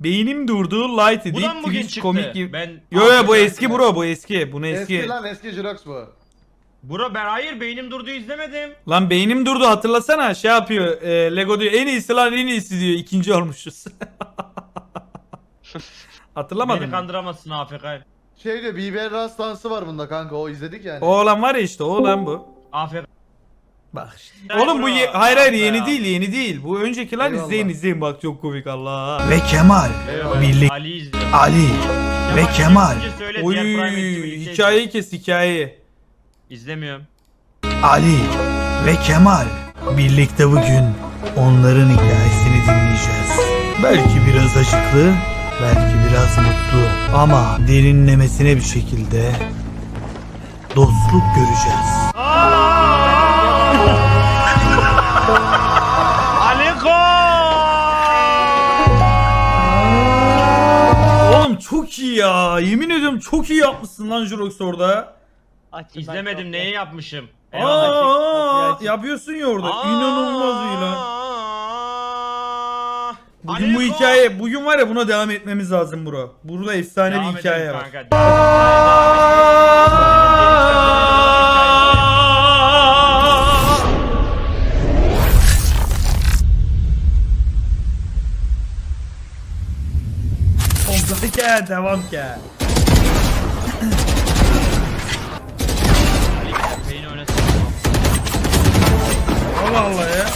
Beynim durdu light Bu edit da mı bugün Twitch çıktı? komik gibi. Ben Yo yo bu eski bro bu eski. Bunu eski. Eski lan eski Jirox bu. Bro ben hayır beynim durdu izlemedim. Lan beynim durdu hatırlasana şey yapıyor. e, Lego diyor en iyisi lan en iyisi diyor. ikinci olmuşuz. Hatırlamadın Beni mı? kandıramazsın AFK. Şey diyor BBR hastansı var bunda kanka o izledik yani. O olan var ya işte o olan bu. AFK. Bak işte. Oğlum bu ye- hayır hayır yeni ya. değil yeni değil. Bu önceki lan Eyvallah. izleyin izleyin bak çok komik Allah. Ve Kemal, Eyvallah. Birlik- Ali izliyor. Ali ve Kemal Kemal, söyle, Oy hikayeyi kes hikayeyi. İzlemiyorum. Ali ve Kemal. Birlikte bugün onların hikayesini dinleyeceğiz. Belki biraz acıklı, belki biraz mutlu ama derinlemesine bir şekilde dostluk göreceğiz. Aliko! Oğlum çok iyi ya. Yemin ediyorum çok iyi yapmışsın lan Jurox orada. İzlemedim neyi yapmışım? Eyvallah. Aa, yapıyorsun ya orada. Aa! İnanılmaz iyi lan. Bugün bu Aliko! hikaye, bugün var ya buna devam etmemiz lazım bro. Burada efsane Devam bir hikaye edelim var. kanka. Oldu ke, devam ke. Oynasın. Allah Allah ya.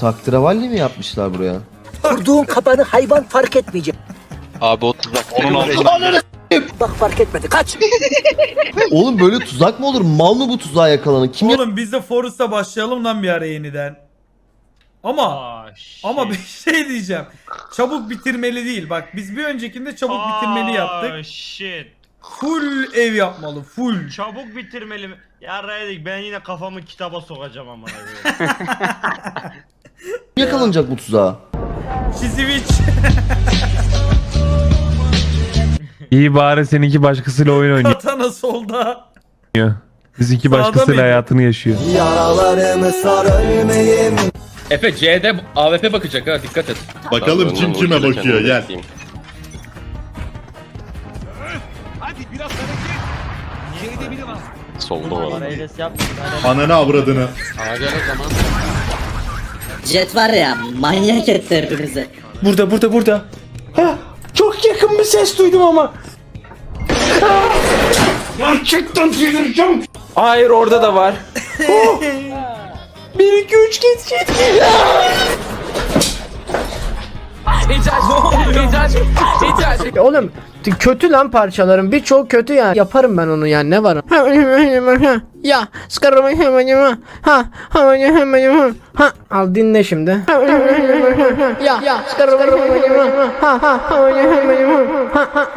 Taktiravalli mi yapmışlar buraya? Kurduğun kafanı hayvan fark etmeyecek. Abi o tuzak. Onun altına. Bak fark etmedi. Kaç. Oğlum böyle tuzak mı olur? Mal mı bu tuzağa yakalanan? Kim Oğlum biz de Forest'a başlayalım lan bir ara yeniden. Ama Aa, ama bir şey diyeceğim. Çabuk bitirmeli değil. Bak biz bir öncekinde çabuk bitirmeli yaptık. Aa, shit. Full ev yapmalı. Full. Çabuk bitirmeli mi? Ya Raydik ben yine kafamı kitaba sokacağım amına koyayım. yakalanacak bu tuzağa? Çiziviç. İyi bari seninki başkasıyla oyun oynuyor. Katana solda. Bizimki Sağda başkasıyla mıydı? hayatını yaşıyor. Yaralarımı sar ölmeyeyim. Efe C'de AWP bakacak ha dikkat et. Bakalım kim kime bakıyor gel. Solda var. Ananı avradını. Jet var ya manyak etti hepimizi. Burada burada burada. Ha, bir ses duydum ama. Gerçekten delireceğim. Hayır orada da var. Oh! Bir iki üç git git. Oğlum kötü lan parçaların birçok kötü yani yaparım ben onu yani ne var? Ya sıkarım ha ha al dinle şimdi. Ya ya sıkarım ha ha ha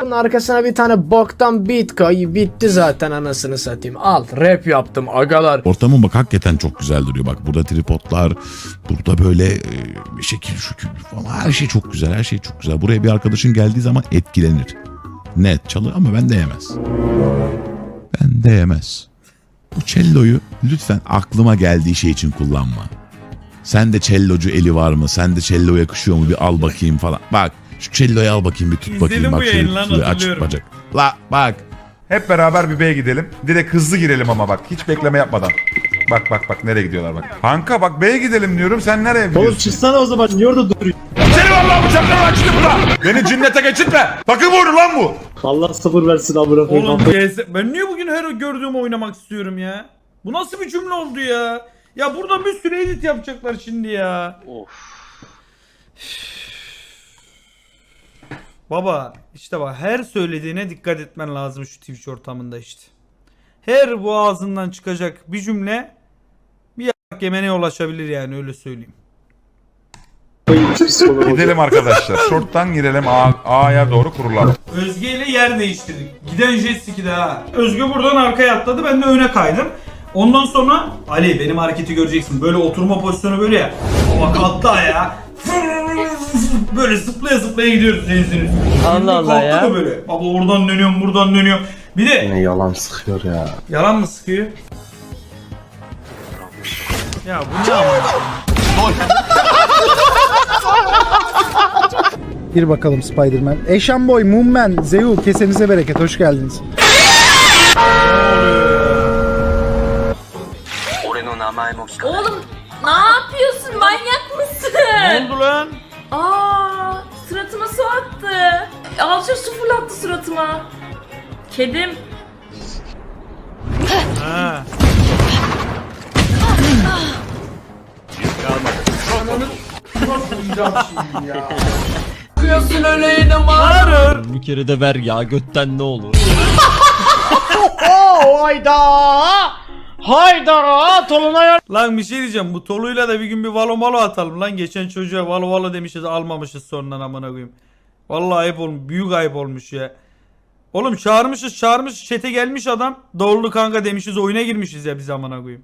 Bunun arkasına bir tane boktan beat koy bitti zaten anasını satayım. Al rap yaptım agalar. Ortamın bak hakikaten çok güzel duruyor. Bak burada tripodlar, burada böyle e, şekil şükür falan her şey çok güzel. Her şey çok güzel. Buraya bir arkadaşın geldiği zaman etkilenir. Net çalır ama ben de yemez. Ben de yemez. Bu cello'yu lütfen aklıma geldiği şey için kullanma. Sen de cellocu eli var mı? Sen de cello yakışıyor mu? Bir al bakayım falan. Bak şu cello'yu al bakayım bir tut İzledim bakayım. bu Bak şöyle yayını lan, tutuluyor, aç hatırlıyorum. bacak. La bak. Hep beraber bir B'ye gidelim. Direkt hızlı girelim ama bak hiç bekleme yapmadan. Bak bak bak nereye gidiyorlar bak. Kanka bak B'ye gidelim diyorum sen nereye gidiyorsun? Oğlum çıksana o zaman niye orada duruyorsun? Vallahi bıçaklarla açtı burada. Beni cinnete geçirtme. Takım oyunu lan bu. Allah sabır versin amına Oğlum GS ben niye bugün her gördüğüm oynamak istiyorum ya? Bu nasıl bir cümle oldu ya? Ya burada bir sürü edit yapacaklar şimdi ya. Of. Baba işte bak her söylediğine dikkat etmen lazım şu Twitch ortamında işte. Her boğazından çıkacak bir cümle bir yak yemene yol açabilir yani öyle söyleyeyim. Gidelim arkadaşlar. Short'tan girelim A- A'ya doğru kurulalım. Özge ile yer değiştirdik. Giden jet ski'de ha. Özge buradan arkaya atladı ben de öne kaydım. Ondan sonra Ali benim hareketi göreceksin. Böyle oturma pozisyonu böyle ya. Bak atla ya. Böyle zıplaya zıplaya gidiyoruz denizin üstüne. Allah Allah ya. mı böyle? Baba oradan dönüyorum buradan dönüyorum. Bir de yalan sıkıyor ya. yalan mı sıkıyor? Ya bu ne ama? Gir bakalım Spider-Man. Eşanboy, Mummen, Zeus kesenize bereket. Hoş geldiniz. Oğlum ne yapıyorsun manyak mısın? Ne oldu lan? Aa suratıma su attı. Alça su fırlattı suratıma. Kedim. Ha. Bir kere de ver ya götten ne olur. Lan bir şey diyeceğim. Bu Tolu'yla da bir gün bir valo malo atalım lan. Geçen çocuğa valo valo demişiz almamışız sonradan amına koyayım. Vallahi ayıp olmuş. Büyük ayıp olmuş ya. Oğlum çağırmışız çağırmış çete gelmiş adam. Doğru kanka demişiz oyuna girmişiz ya biz amına koyayım.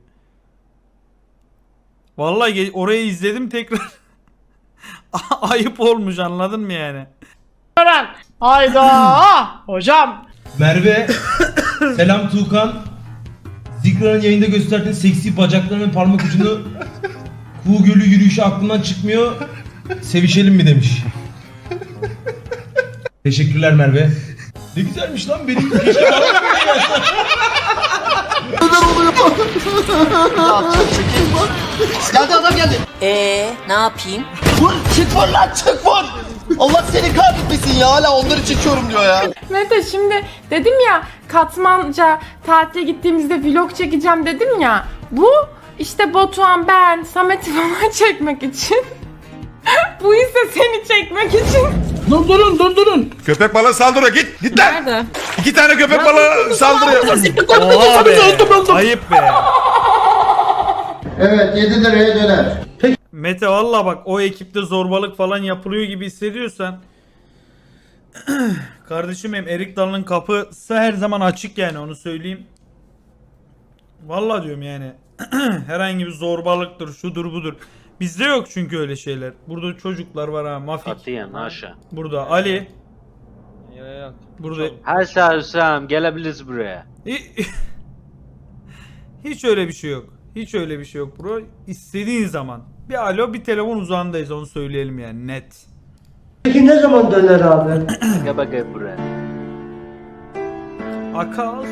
Vallahi orayı izledim tekrar. ayıp olmuş anladın mı yani? Merve. selam Tuğkan. Zikra'nın yayında gösterdiğin seksi bacaklarının parmak ucunu Kuğu Gölü yürüyüşü aklımdan çıkmıyor. Sevişelim mi demiş. Teşekkürler Merve. Ne güzelmiş lan benim keşke bana da böyle gelse. Geldi adam geldi. Ee ne yapayım? Vur çık vur lan çık vur. Allah seni kahretmesin ya hala onları çekiyorum diyor ya. Mete şimdi dedim ya Katmanca tatile gittiğimizde vlog çekeceğim dedim ya. Bu işte Batuhan ben Samet'i falan çekmek için. Bu ise seni çekmek için. Köpek balığı saldırıyor git git lan. Nerede? İki tane köpek balığı saldırıyor. Oha be. Ayıp be. Evet 7 liraya döner. Mete valla bak o ekipte zorbalık falan yapılıyor gibi hissediyorsan Kardeşim benim Erik Dalı'nın kapısı her zaman açık yani onu söyleyeyim. Valla diyorum yani. Herhangi bir zorbalıktır, şudur budur. Bizde yok çünkü öyle şeyler. Burada çocuklar var ha, Mafik. aşağı. Burada Ali. Burada Her Hüsam gelebiliriz buraya. Hi- Hiç öyle bir şey yok. Hiç öyle bir şey yok bro. İstediğin zaman. Bir alo bir telefon uzağındayız onu söyleyelim yani net. Peki ne zaman döner abi? Gel bakayım buraya. Akas.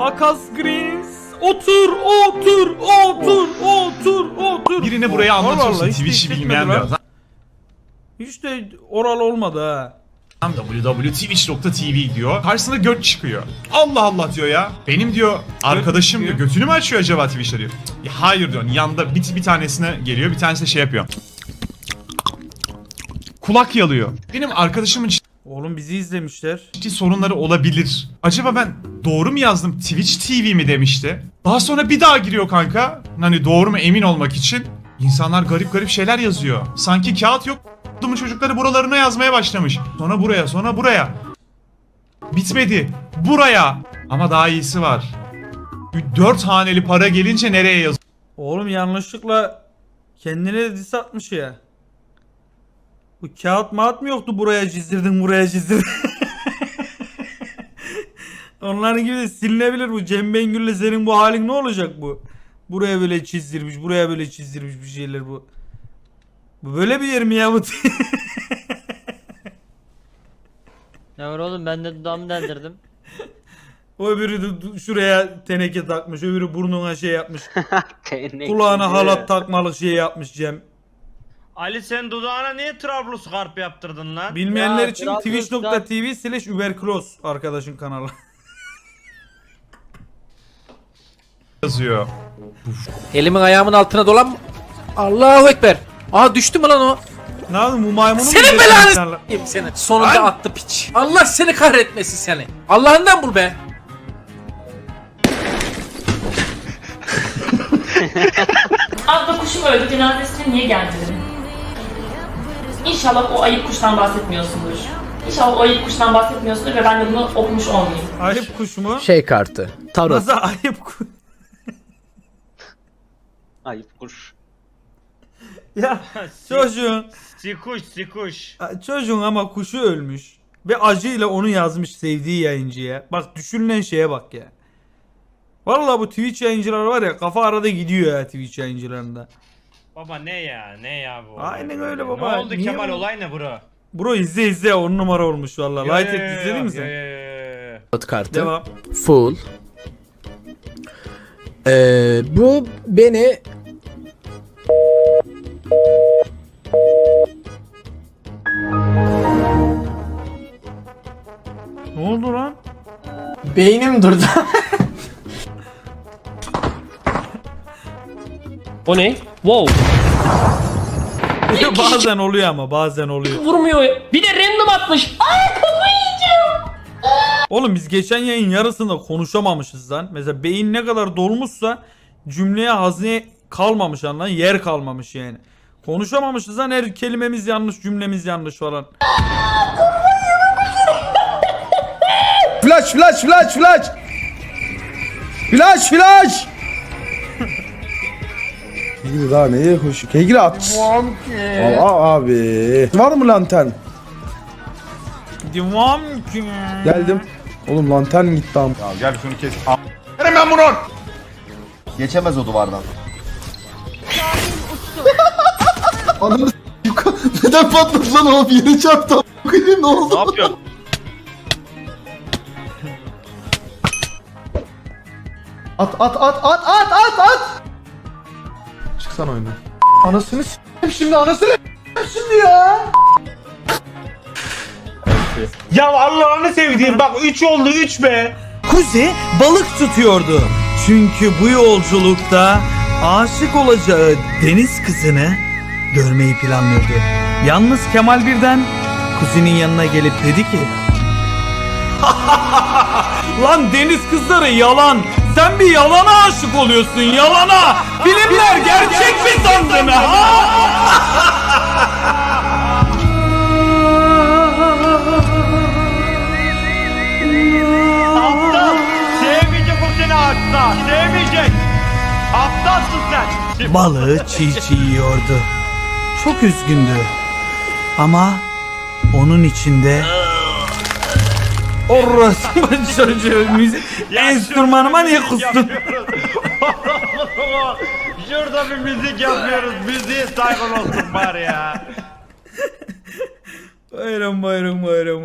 Akas Greens. Otur, otur, otur, otur, otur. Birini buraya Allah anlatıyorsun Twitch'i bilmeyen lan. bir adam. Hiç de oral olmadı ha. www.twitch.tv diyor. Karşısına göt çıkıyor. Allah Allah diyor ya. Benim diyor arkadaşım diyor. Götünü mü açıyor acaba Twitch'te diyor. Cık, Ya hayır diyor. Yanında bir, bir tanesine geliyor. Bir tanesi de şey yapıyor. Kulak yalıyor. Benim arkadaşımın Oğlum bizi izlemişler. ciddi sorunları olabilir. Acaba ben doğru mu yazdım? Twitch TV mi demişti. Daha sonra bir daha giriyor kanka. Hani doğru mu emin olmak için. İnsanlar garip garip şeyler yazıyor. Sanki kağıt yok. Bu çocukları buralarına yazmaya başlamış. Sonra buraya, sonra buraya. Bitmedi. Buraya. Ama daha iyisi var. 4 haneli para gelince nereye yaz? Oğlum yanlışlıkla kendine de atmış ya. Bu kağıt mağat mı yoktu buraya çizdirdin buraya çizdirdin. Onların gibi de silinebilir bu. Cem Bengül'le senin bu halin ne olacak bu? Buraya böyle çizdirmiş, buraya böyle çizdirmiş bir şeyler bu. Bu böyle bir yer mi ya bu? Ne var oğlum ben de dudağımı deldirdim. o öbürü de du- şuraya teneke takmış, öbürü burnuna şey yapmış. Kulağına halat takmalık şey yapmış Cem. Ali sen dudağına niye Trablusgarp yaptırdın lan? Bilmeyenler Ya, için twitch.tv slash ubercross arkadaşın kanalı. yazıyor. Elimin ayağımın altına dolan. Allahu ekber. Aa düştü mü lan o? ne yaptın bu maymunu mu Senin belanı s**eyim seni. Sonunda attı piç. Allah seni kahretmesin seni. Allah'ından bul be. Abla kuşum öldü cenazesine niye geldin? İnşallah o ayıp kuştan bahsetmiyorsundur. İnşallah o ayıp kuştan bahsetmiyorsundur ve ben de bunu okumuş olmayayım. Ayıp kuş mu? Şey kartı. Tarot. Nasıl ayıp kuş? Ayıp kuş. Ya çocuğun Sikuş sikuş. çocuğun ama kuşu ölmüş. Ve acıyla onu yazmış sevdiği yayıncıya. Bak düşünülen şeye bak ya. Vallahi bu Twitch yayıncıları var ya kafa arada gidiyor ya Twitch yayıncılarında. Baba ne ya ne ya bu? Aynen öyle Ne baba. oldu Niye Kemal bu- olay ne bro? Bro izle izle 10 numara olmuş vallahi. Yo, Light yo, yo, et yo, izledin mi yo, sen? yo, yo, yo. Kod kartı. Devam. Full. Ee, bu beni beynim durdu. O ne? Wow. bazen oluyor ama bazen oluyor. Vurmuyor. Bir de random atmış. Oğlum biz geçen yayın yarısında konuşamamışız lan. Mesela beyin ne kadar dolmuşsa cümleye hazne kalmamış anlan yer kalmamış yani. Konuşamamışız lan her kelimemiz yanlış cümlemiz yanlış falan. Flash flash flash flash. Flash flash. Kegri daha neye koşuyor? Kegri at. Aa abi. Var mı lantern? Devam ki. Geldim. Oğlum lantern gitti am. Ya gel şunu kes. A- Verin ben bunu. Geçemez o duvardan. Ananı s- Neden patladı lan o yere çarptı? Ne oldu? Ne yapıyorsun? At at at at at at at. Çıksan oyundan. Anasını s**tim şimdi anasını s**tim şimdi ya. Ya Allah'ını sevdiğim bak 3 oldu 3 be. Kuzi balık tutuyordu. Çünkü bu yolculukta aşık olacağı deniz kızını görmeyi planlıyordu. Yalnız Kemal birden Kuzi'nin yanına gelip dedi ki Lan deniz kızları yalan. Sen bir yalana aşık oluyorsun yalana. Filmler gerçek mi sandın ha? Aptal. Sevmeyecek o seni asla. Sevmeyecek. Aptalsın sen. Balığı çiğ çiğ yiyordu. Çok üzgündü. Ama onun içinde Orası çocuğu müzik enstrümanıma niye kustun? Şurada bir müzik yapıyoruz. Müziğe saygın olsun var ya. Bayram bayram bayram bayram.